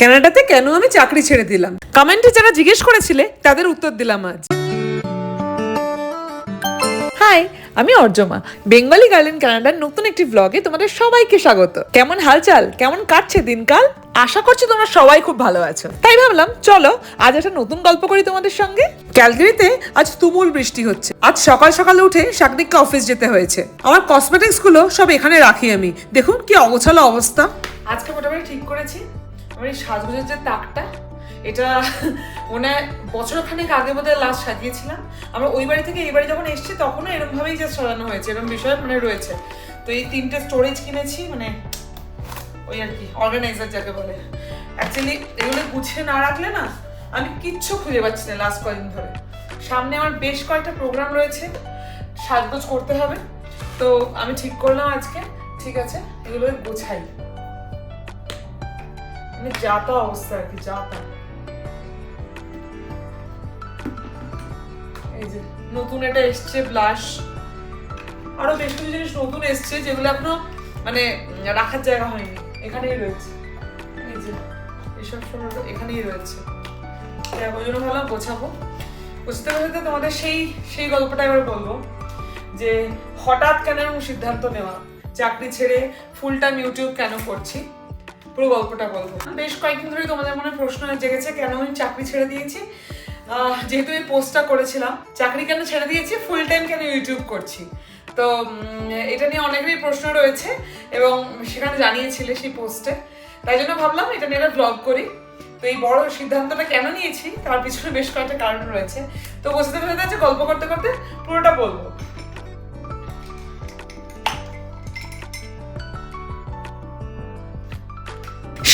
কানাডাতে কেন আমি চাকরি ছেড়ে দিলাম? কমেন্টে যারা জিজ্ঞেস করেছিলে, তাদের উত্তর দিলাম আজ। হাই আমি অর্জমা। বেঙ্গলি গার্লেন কানাডার নতুন একটি ব্লগে তোমাদের সবাইকে স্বাগত। কেমন হালচাল? কেমন কাটছে দিনকাল? আশা করছি তোমরা সবাই খুব ভালো আছো। তাই ভাবলাম, চলো, আজ একটা নতুন গল্প করি তোমাদের সঙ্গে। ক্যালগারিতে আজ তুমুল বৃষ্টি হচ্ছে। আজ সকাল সকাল উঠে শাকনিককে অফিস যেতে হয়েছে। আমার কসমেটিক্সগুলো সব এখানে রাখি আমি। দেখুন কি অগোছালো অবস্থা। আজকে মোটামুটি ঠিক করেছি। আমার এই সাজগোজের যে তাকটা, এটা মনে হয় বছরখানেক আগে বোধ হয় লাস্ট সাজিয়েছিলাম। আমরা ওই বাড়ি থেকে এই বাড়ি যখন এসেছি, তখনও এরকম ভাবেই যে সাজানো হয়েছে। এরকম বিষয় মানে রয়েছে। তো এই তিনটে স্টোরেজ কিনেছি মানে ওই আর কি অর্গানাইজার যাকে বলে। অ্যাকচুয়ালি এগুলো গুছিয়ে না রাখলে না, আমি কিচ্ছু খুঁজে পাচ্ছি না লাস্ট কয়েকদিন ধরে। সামনে আমার বেশ কয়েকটা প্রোগ্রাম রয়েছে, সাজগোজ করতে হবে। তো আমি ঠিক করলাম আজকে, ঠিক আছে এগুলো গোছাই। মানে যা তা অবস্থা আর কি, যা তা। এই যে, নতুন এটা এসছে ব্লাশ আরও বেশ কিছু জিনিস নতুন এসছে যেগুলো এখনও মানে রাখার জায়গা হয়নি। এখানেই রয়েছে। এই যে, এসব সব এখানেই রয়েছে। ওই জন্য ভাবলাম গোছাবো। বুঝতে পারতে তোমাদের সেই সেই গল্পটা এবার বলব যে হঠাৎ কেন এরকম সিদ্ধান্ত নেওয়া? চাকরি ছেড়ে ফুল টাইম ইউটিউব কেন করছি? পুরো গল্পটা বলব। বেশ কয়েকদিন ধরে তোমাদের মনে প্রশ্ন জেগেছে কেন আমি চাকরি ছেড়ে দিয়েছি? যেহেতু এই পোস্টটা করেছিলাম, চাকরি কেন ছেড়ে দিয়েছি? ফুল টাইম কেন ইউটিউব করছি? তো এটা নিয়ে অনেকেরই প্রশ্ন রয়েছে এবং সেখানে জানিয়েছিলে সেই পোস্টে। তাই জন্য ভাবলাম এটা নিয়ে একটা ব্লগ করি। তো এই বড় সিদ্ধান্তটা কেন নিয়েছি? তার পিছনে বেশ কয়েকটা কারণ রয়েছে। তো পেরে যাচ্ছে গল্প করতে করতে পুরোটা বলব।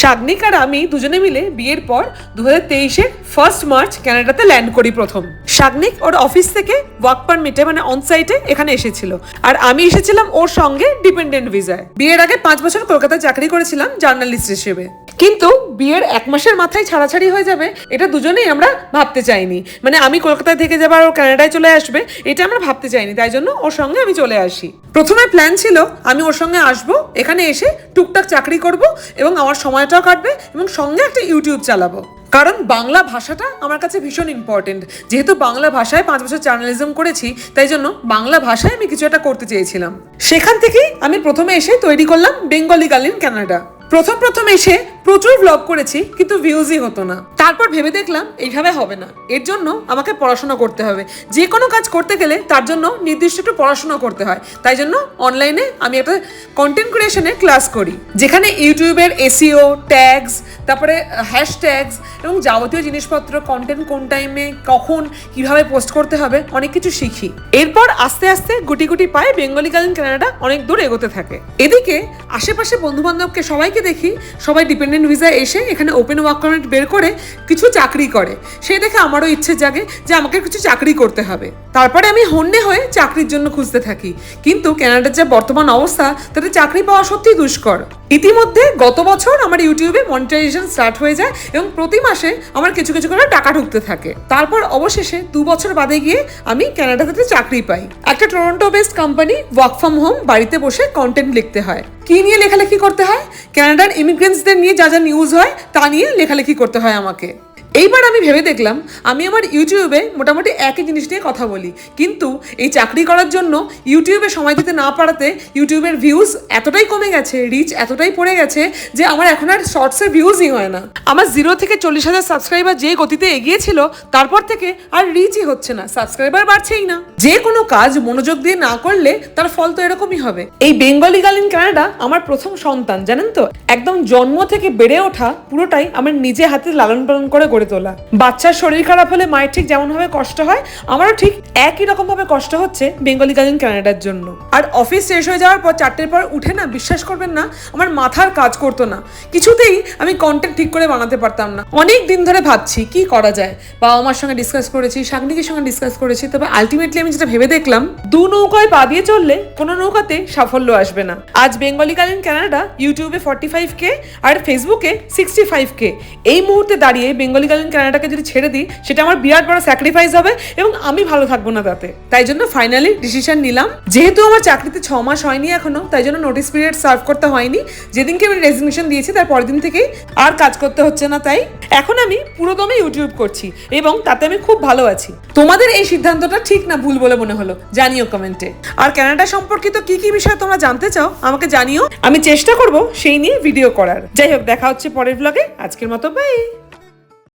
শাগনিক আর আমি দুজনে মিলে বিয়ের পর দু হাজার তেইশের ফার্স্ট মার্চ ক্যানাডাতে ল্যান্ড করি প্রথম। শাগনিক ওর অফিস থেকে ওয়ার্ক পারমিটে মানে অন সাইটে এখানে এসেছিল। আর আমি এসেছিলাম ওর সঙ্গে ডিপেন্ডেন্ট ভিসায় বিয়ের আগে পাঁচ বছর কলকাতায় চাকরি করেছিলাম জার্নালিস্ট হিসেবে। কিন্তু বিয়ের এক মাসের মাথায় ছাড়াছাড়ি হয়ে যাবে, এটা দুজনেই আমরা ভাবতে চাইনি। মানে আমি কলকাতায় থেকে যাবার ও কানাডায় চলে আসবে, এটা আমরা ভাবতে চাইনি। তাই জন্য ওর সঙ্গে আমি চলে আসি। প্রথমে প্ল্যান ছিল, আমি ওর সঙ্গে আসব, এখানে এসে টুকটাক চাকরি করব এবং আমার সময়টাও কাটবে এবং সঙ্গে একটা ইউটিউব চালাবো। কারণ বাংলা ভাষাটা আমার কাছে ভীষণ ইম্পর্টেন্ট যেহেতু বাংলা ভাষায় পাঁচ বছর জার্নালিজম করেছি, তাই জন্য বাংলা ভাষায় আমি কিছু একটা করতে চেয়েছিলাম। সেখান থেকেই আমি প্রথমে এসে তৈরি করলাম বেঙ্গলি গালিন কানাডা প্রথম প্রথম এসে প্রচুর ব্লগ করেছি, কিন্তু ভিউজই হতো না। তারপর ভেবে দেখলাম, এইভাবে হবে না। এর জন্য আমাকে পড়াশোনা করতে হবে। যে কোনো কাজ করতে গেলে তার জন্য নির্দিষ্ট একটু পড়াশোনা করতে হয়। তাই জন্য অনলাইনে আমি একটা কন্টেন্ট ক্রিয়েশনের ক্লাস করি। যেখানে ইউটিউবের এসিও ট্যাগস তারপরে হ্যাশট্যাগস এবং যাবতীয় জিনিসপত্র কন্টেন্ট কোন টাইমে কখন, কীভাবে পোস্ট করতে হবে, অনেক কিছু শিখি। এরপর আস্তে আস্তে গুটি গুটি পায়ে বেঙ্গলি বেঙ্গলিকালীন কানাডা অনেক দূর এগোতে থাকে। এদিকে আশেপাশে বন্ধু বান্ধবকে সবাইকে দেখি, সবাই ডিপেন্ডেন্ট ভিসা এসে এখানে ওপেন ওয়ার্ক পারমিট বের করে কিছু চাকরি করে। সেই দেখে আমারও ইচ্ছে জাগে যে আমাকে কিছু চাকরি করতে হবে। তারপরে আমি হন্যে হয়ে চাকরির জন্য খুঁজতে থাকি। কিন্তু কানাডার যা বর্তমান অবস্থা, তাতে চাকরি পাওয়া সত্যিই দুষ্কর। ইতিমধ্যে গত বছর আমার ইউটিউবে মনিটাইজেশন স্টার্ট হয়ে যায় এবং প্রতি মাসে আমার কিছু কিছু করে টাকা ঢুকতে থাকে। তারপর অবশেষে দু বছর বাদে গিয়ে আমি ক্যানাডাতে চাকরি পাই। একটা Toronto based company work from home বাড়িতে বসে কন্টেন্ট লিখতে হয়। কি নিয়ে লেখালেখি করতে হয়? ক্যানাডার ইমিগ্রেন্টসদের নিয়ে যা যা নিউজ হয়, তা নিয়ে লেখালেখি করতে হয় আমাকে। এইবার আমি ভেবে দেখলাম, আমি আমার ইউটিউবে মোটামুটি একই জিনিস নিয়ে কথা বলি। কিন্তু এই চাকরি করার জন্য ইউটিউবে সময় দিতে না পারাতে ইউটিউবের ভিউজ এতটাই কমে গেছে রিচ এতটাই পড়ে গেছে যে আমার এখন আর শর্টসের ভিউজই হয় না। আমার জিরো থেকে চল্লিশ হাজার সাবস্ক্রাইবার যে গতিতে এগিয়েছিল তারপর থেকে আর রিচই হচ্ছে না সাবস্ক্রাইবার বাড়ছেই না। যে কোনো কাজ মনোযোগ দিয়ে না করলে তার ফল তো এরকমই হবে। এই বেঙ্গলি গালিন কানাডা আমার প্রথম সন্তান, জানেন তো? একদম জন্ম থেকে বেড়ে ওঠা পুরোটাই আমার নিজে হাতে লালন পালন করে গড়ে তোলা। বাচ্চার শরীর খারাপ হলে মায়ের ঠিক যেমন ভাবে কষ্ট হয়, আমারও ঠিক একই রকম ভাবে কষ্ট হচ্ছে বেঙ্গলি গালিন কানাডার জন্য। আর অফিস শেষ হয়ে যাওয়ার পর চারটের পর উঠে না, বিশ্বাস করবেন না, আমার মাথার কাজ করতো না। কিছুতেই আমি কন্টেন্ট ঠিক করে বানাতে পারতাম না। অনেক দিন ধরে ভাবছি, কি করা যায়? বাবা মার সঙ্গে ডিসকাস করেছি, শাগনিকের সঙ্গে ডিসকাস করেছি, তবে আলটিমেটলি আমি যেটা ভেবে দেখলাম, দু নৌকায় পা দিয়ে চললে কোনো নৌকাতে সাফল্য আসবে না। আজ বেঙ্গলি কালীন কানাডা ইউটিউবে ফর্টি ফাইভ কে আর ফেসবুকে সিক্সটি ফাইভ কে এই মুহূর্তে দাঁড়িয়ে বেঙ্গলি থাকাকালীন কানাডাকে যদি ছেড়ে দিই, সেটা আমার বিরাট বড় স্যাক্রিফাইস হবে এবং আমি ভালো থাকব না তাতে। তাই জন্য ফাইনালি ডিসিশন নিলাম। যেহেতু আমার চাকরিতে ছ মাস হয়নি এখনও, তাই জন্য নোটিস পিরিয়ড সার্ভ করতে হয়নি। যেদিনকে আমি রেজিগনেশন দিয়েছি, তার পরের দিন থেকেই আর কাজ করতে হচ্ছে না তাই। এখন আমি পুরোদমে ইউটিউব করছি এবং তাতে আমি খুব ভালো আছি। তোমাদের এই সিদ্ধান্তটা ঠিক না ভুল বলে মনে হলো, জানিও কমেন্টে আর কানাডা সম্পর্কিত কি কি বিষয় তোমরা জানতে চাও, আমাকে জানিও। আমি চেষ্টা করব সেই নিয়ে ভিডিও করার। যাই হোক, দেখা হচ্ছে পরের ব্লগে আজকের মতো বাই